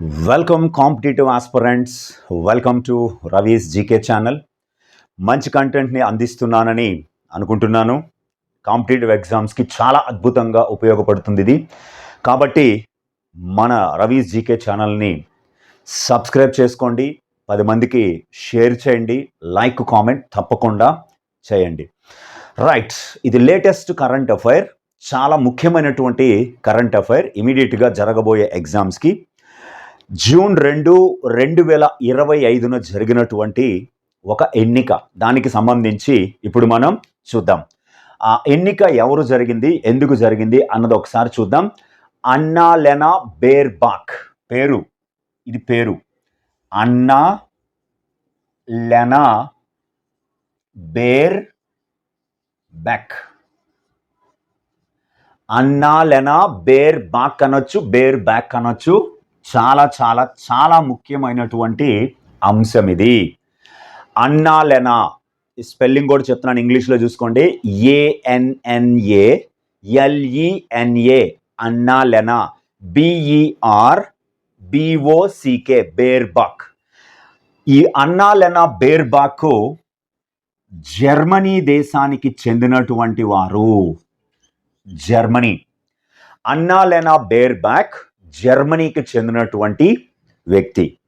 Welcome competitive aspirants welcome to Ravi's GK channel మంచి కంటెంట్ని అందిస్తున్నానని అనుకుంటున్నాను. కాంపిటేటివ్ ఎగ్జామ్స్కి చాలా అద్భుతంగా ఉపయోగపడుతుంది ఇది. కాబట్టి మన రవీస్ జీకే ఛానల్ని సబ్స్క్రైబ్ చేసుకోండి. పది మందికి షేర్ చేయండి. లైక్ కామెంట్ తప్పకుండా చేయండి. రైట్ ఇది లేటెస్ట్ కరెంట్ అఫైర్ చాలా ముఖ్యమైనటువంటి కరెంట్ అఫైర్ ఇమీడియట్గా జరగబోయే ఎగ్జామ్స్కి జూన్ రెండు రెండు వేల ఇరవై ఐదున జరిగినటువంటి ఒక ఎన్నిక. దానికి సంబంధించి ఇప్పుడు మనం చూద్దాం. ఆ ఎన్నిక ఎవరు జరిగింది ఎందుకు జరిగింది అన్నది ఒకసారి చూద్దాం. అన్నా లెనా బేర్బాక్ పేరు. ఇది పేరు. అన్నా Lena Baerbock Annalena Baerbock అనొచ్చు బేర్ బ్యాక్ అనొచ్చు. చాలా చాలా చాలా ముఖ్యమైనటువంటి అంశం ఇది అన్నా లెనా ఈ స్పెల్లింగ్ కూడా చెప్తున్నాను ఇంగ్లీష్లో చూసుకోండి. ఏఎన్ఎన్ఏ ఎల్ఈఎన్ఏ అన్నా లెనా బిఈఆర్ బిఓసికే బేర్బాక్ ఈ అన్నా లెనా బేర్బాక్. జర్మనీ దేశానికి చెందినటువంటి వారు. జర్మనీ. అన్నా లెనా బేర్బాక్ జర్మనీకి చెందినటువంటి వ్యక్తి.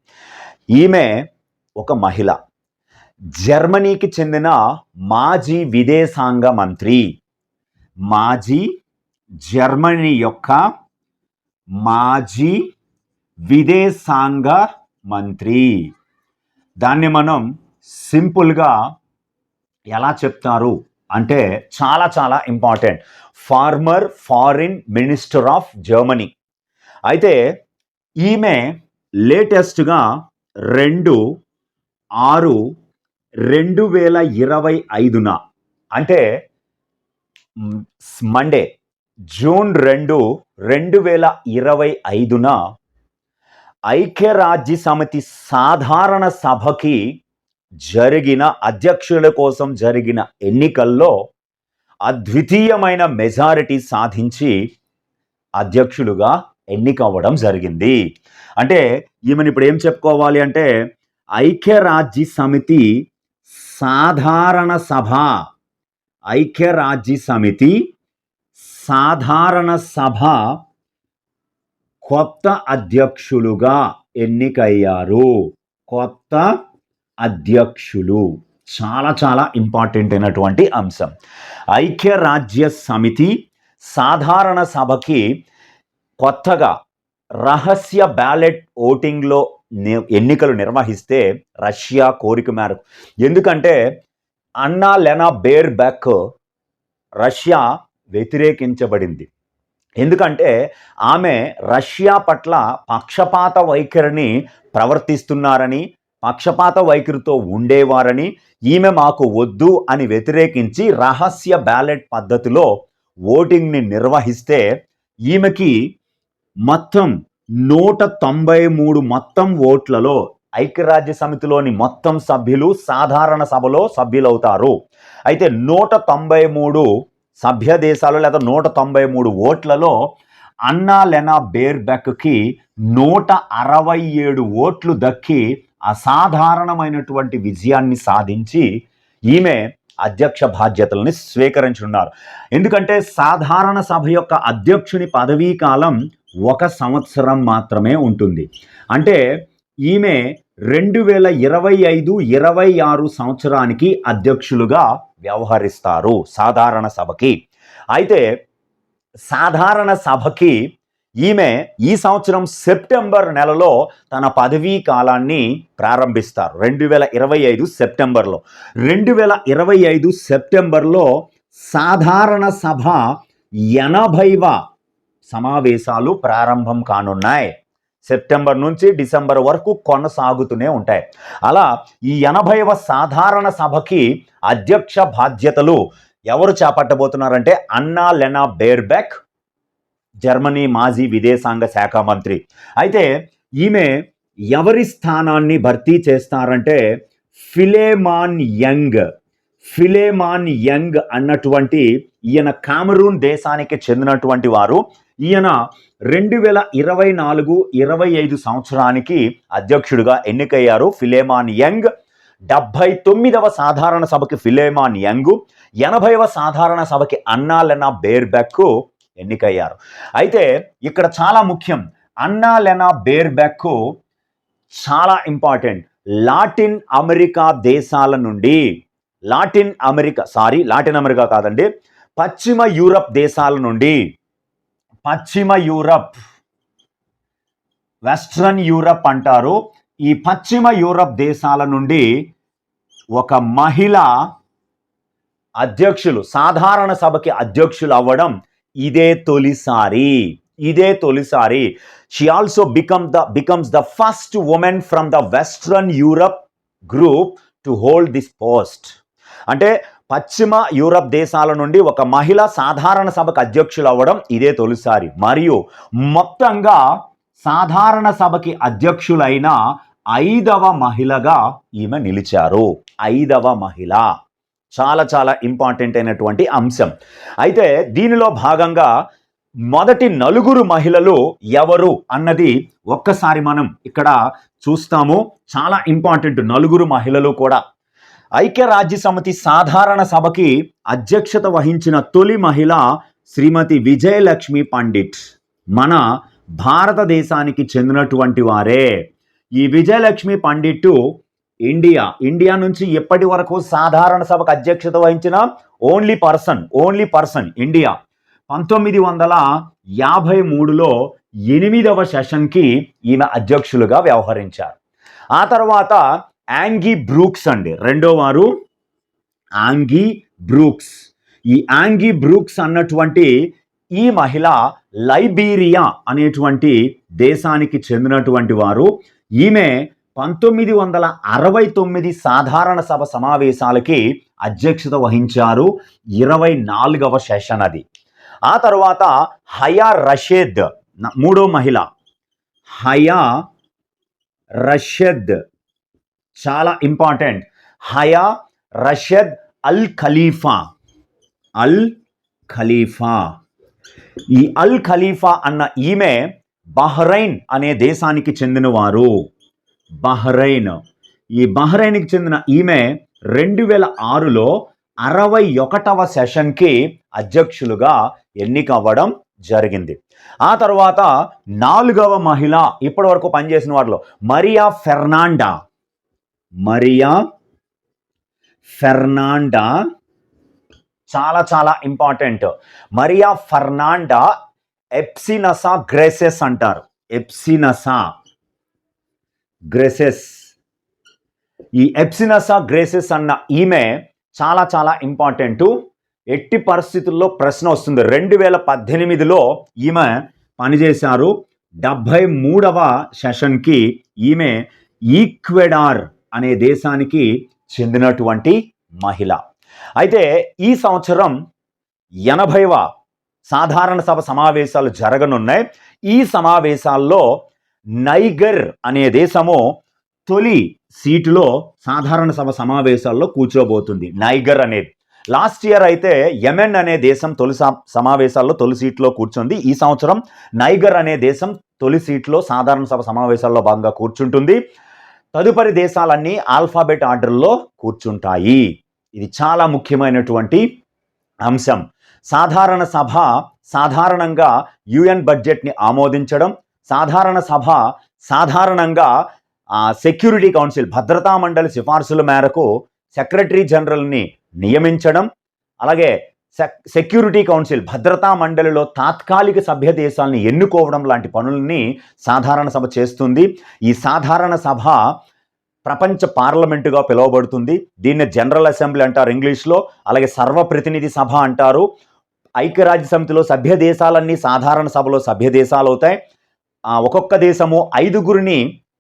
ఈమె ఒక మహిళ. జర్మనీకి చెందిన మాజీ విదేశాంగ మంత్రి. మాజీ జర్మనీ యొక్క మాజీ విదేశాంగ మంత్రి. దాన్ని మనం సింపుల్గా ఎలా చెప్తారు? అంటే చాలా చాలా important. Former foreign minister of Germany. అయితే ఈమె లేటెస్ట్గా రెండు ఆరు రెండు వేల ఇరవై ఐదున అంటే మండే జూన్ రెండు రెండు వేల ఇరవై ఐదున ఐక్యరాజ్య సమితి సాధారణ సభకి జరిగిన అధ్యక్షుల కోసం జరిగిన ఎన్నికల్లో అద్వితీయమైన మెజారిటీ సాధించి అధ్యక్షులుగా ఎన్నికవ్వడం జరిగింది. అంటే ఈమెను ఇప్పుడు ఏం చెప్పుకోవాలి అంటే ఐక్యరాజ్య సమితి సాధారణ సభ. ఐక్యరాజ్య సమితి సాధారణ సభ కొత్త అధ్యక్షులుగా ఎన్నికయ్యారు. కొత్త అధ్యక్షులు. చాలా చాలా ఇంపార్టెంట్ అయినటువంటి అంశం. ఐక్యరాజ్య సమితి సాధారణ సభకి కొత్తగా రహస్య బ్యాలెట్ ఓటింగ్లో ఎన్నికలు నిర్వహిస్తే రష్యా కోరిక మేరకు. ఎందుకంటే Annalena Baerbock Russia వ్యతిరేకించబడింది. ఎందుకంటే ఆమె రష్యా పట్ల పక్షపాత వైఖరిని ప్రవర్తిస్తున్నారని పక్షపాత వైఖరితో ఉండేవారని ఈమె మాకు వద్దు అని వ్యతిరేకించి రహస్య బ్యాలెట్ పద్ధతిలో ఓటింగ్ని నిర్వహిస్తే ఈమెకి మొత్తం నూట తొంభై మూడు మొత్తం ఓట్లలో ఐక్యరాజ్య సమితిలోని మొత్తం సభ్యులు సాధారణ సభలో సభ్యులవుతారు. అయితే నూట తొంభై మూడు సభ్య దేశాలు లేదా నూట తొంభై మూడు ఓట్లలో అన్నా లెనా బేర్బెక్కి నూట అరవై ఏడు ఓట్లు దక్కి అసాధారణమైనటువంటి విజయాన్ని సాధించి ఈమె అధ్యక్ష బాధ్యతల్ని స్వీకరించున్నారు. ఎందుకంటే సాధారణ సభ యొక్క అధ్యక్షుని పదవీ కాలం ఒక సంవత్సరం మాత్రమే ఉంటుంది. అంటే ఈమె రెండు వేల ఇరవై ఐదు ఇరవై ఆరు సంవత్సరానికి అధ్యక్షులుగా వ్యవహరిస్తారు సాధారణ సభకి. అయితే సాధారణ సభకి ఈమె ఈ సంవత్సరం సెప్టెంబర్ నెలలో తన పదవీ కాలాన్ని ప్రారంభిస్తారు. రెండు వేల ఇరవై ఐదు సెప్టెంబర్లో. రెండు వేల ఇరవై ఐదు సెప్టెంబర్లో సాధారణ సభ ఎనభైవ సమావేశాలు ప్రారంభం కానున్నాయి. సెప్టెంబర్ నుంచి డిసెంబర్ వరకు కొనసాగుతూనే ఉంటాయి. అలా ఈ ఎనభైవ సాధారణ సభకి అధ్యక్ష బాధ్యతలు ఎవరు చేపట్టబోతున్నారంటే అన్నా లెనా బేర్బెక్ జర్మనీ మాజీ విదేశాంగ శాఖ మంత్రి. అయితే ఈమె ఎవరి స్థానాన్ని భర్తీ చేస్తారంటే ఫిలేమాన్ యంగ్ ఫిలేమాన్ యంగ్ అన్నటువంటి ఈయన కామరూన్ దేశానికి చెందినటువంటి వారు ఈయన రెండు వేల ఇరవై నాలుగు ఇరవై ఐదు సంవత్సరానికి అధ్యక్షుడిగా ఎన్నికయ్యారు ఫిలేమాన్ యంగ్. డెబ్భై తొమ్మిదవ సాధారణ సభకి ఫిలేమాన్ యంగ్. ఎనభైవ సాధారణ సభకి అన్నాలెనా బేర్బెక్ ఎన్నికయ్యారు. అయితే ఇక్కడ చాలా ముఖ్యం. అన్నాలెనా బేర్బెక్ చాలా ఇంపార్టెంట్. లాటిన్ అమెరికా దేశాల నుండి Latin America sorry Latin America కాదండి పశ్చిమ యూరప్ దేశాల నుండి పశ్చిమ యూరప్ వెస్ట్రన్ యూరప్ అంటారు. ఈ పశ్చిమ యూరప్ దేశాల నుండి ఒక మహిళ అధ్యక్షులు సాధారణ సభకి అధ్యక్షులు అవ్వడం ఇదే తొలిసారి. ఇదే తొలిసారి. She also become the becomes the first woman from the western Europe group to hold this post అంటే పశ్చిమ యూరప్ దేశాల నుండి ఒక మహిళ సాధారణ సభకు అధ్యక్షులు అవ్వడం ఇదే తొలిసారి. మరియు మొత్తంగా సాధారణ సభకి అధ్యక్షులైన ఐదవ మహిళగా ఈమె నిలిచారు. ఐదవ మహిళ. చాలా చాలా ఇంపార్టెంట్ అయినటువంటి అంశం. అయితే దీనిలో భాగంగా మొదటి నలుగురు మహిళలు ఎవరు అన్నది ఒక్కసారి మనం ఇక్కడ చూస్తాము. చాలా ఇంపార్టెంట్ నలుగురు మహిళలు కూడా ఐక్యరాజ్య సమితి సాధారణ సభకి అధ్యక్షత వహించిన తొలి మహిళ శ్రీమతి విజయలక్ష్మి పండిట్. మన భారతదేశానికి చెందినటువంటి వారే. ఈ విజయలక్ష్మి పండిట్ ఇండియా. ఇండియా నుంచి ఎప్పటి వరకు సాధారణ సభకు అధ్యక్షత వహించిన only person only person India. పంతొమ్మిది వందల యాభై మూడులో ఎనిమిదవ సెషన్కి ఈమె అధ్యక్షులుగా వ్యవహరించారు. ఆ తర్వాత యాంగీ బ్రూక్స్ అండి. రెండో వారు యాంగీ బ్రూక్స్. ఈ యాంగీ బ్రూక్స్ అన్నటువంటి ఈ మహిళ లైబీరియా అనేటువంటి దేశానికి చెందినటువంటి వారు. ఈమె పంతొమ్మిది వందల అరవై తొమ్మిది సాధారణ సభ సమావేశాలకి అధ్యక్షత వహించారు. ఇరవై నాలుగవ సెషన్ అది. ఆ తర్వాత హయా రషేద్ మూడో మహిళ. హయా రషద్ చాలా ఇంపార్టెంట్ హయా రషద్ అల్ ఖలీఫా. అల్ ఖలీఫా. ఈ అల్ ఖలీఫా అన్న ఈమె బహ్రైన్ అనే దేశానికి చెందినవారు. బహ్రైన్. ఈ బహ్రైన్కి చెందిన ఈమె రెండు వేల ఆరులో అరవై ఒకటవ సెషన్కి అధ్యక్షులుగా ఎన్నికవ్వడం జరిగింది. ఆ తర్వాత నాలుగవ మహిళ ఇప్పటి వరకు పనిచేసిన వారిలో మరియా ఫెర్నాండా. మరియా ఫెర్నాండా చాలా చాలా important Maria Fernanda Espinosa Garces అంటారు. Espinosa Garces. ఈ ఎప్సినసా గ్రేసెస్ అన్న ఈమె చాలా చాలా ఇంపార్టెంట్ ఎట్టి పరిస్థితుల్లో ప్రశ్న వస్తుంది. రెండు వేల పద్దెనిమిదిలో ఈమె పనిచేశారు. డెబ్భై మూడవ సెషన్కి ఈమె ఈక్వెడార్ అనే దేశానికి చెందినటువంటి మహిళ. అయితే ఈ సంవత్సరం ఎనభైవ సాధారణ సభ సమావేశాలు జరగనున్నాయి. ఈ సమావేశాల్లో నైగర్ అనే దేశము తొలి సీటులో సాధారణ సభ సమావేశాల్లో కూర్చోబోతుంది. నైగర్ అనేది. లాస్ట్ ఇయర్ అయితే యమెన్ అనే దేశం తొలి సమావేశాల్లో తొలి సీట్లో కూర్చుంది. ఈ సంవత్సరం నైగర్ అనే దేశం తొలి సీట్లో సాధారణ సభ సమావేశాల్లో భాగంగా కూర్చుంటుంది. తదుపరి దేశాలన్నీ ఆల్ఫాబెట్ ఆర్డర్లో కూర్చుంటాయి. ఇది చాలా ముఖ్యమైనటువంటి అంశం. సాధారణ సభ సాధారణంగా యుఎన్ బడ్జెట్ని ఆమోదించడం సాధారణ సభ సాధారణంగా సెక్యూరిటీ కౌన్సిల్ భద్రతా మండలి సిఫార్సుల మేరకు సెక్రటరీ జనరల్ని నియమించడం అలాగే సెక్యూరిటీ కౌన్సిల్ భద్రతా మండలిలో తాత్కాలిక సభ్య దేశాలను ఎన్నుకోవడం లాంటి పనుల్ని సాధారణ సభ చేస్తుంది. ఈ సాధారణ సభ ప్రపంచ పార్లమెంటుగా పిలువబడుతుంది. దీన్ని జనరల్ అసెంబ్లీ అంటారు ఇంగ్లీష్లో అలాగే సర్వప్రతినిధి సభ అంటారు. ఐక్యరాజ్య సమితిలో సభ్య దేశాలన్నీ సాధారణ సభలో సభ్య దేశాలు అవుతాయి. ఒక్కొక్క దేశము ఐదుగురిని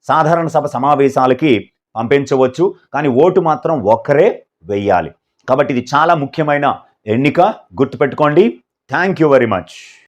సాధారణ సభ సమావేశాలకి పంపించవచ్చు. కానీ ఓటు మాత్రం ఒక్కరే వెయ్యాలి. కాబట్టి ఇది చాలా ముఖ్యమైన ఎన్నిక గుర్తుపెట్టుకోండి. Thank you very much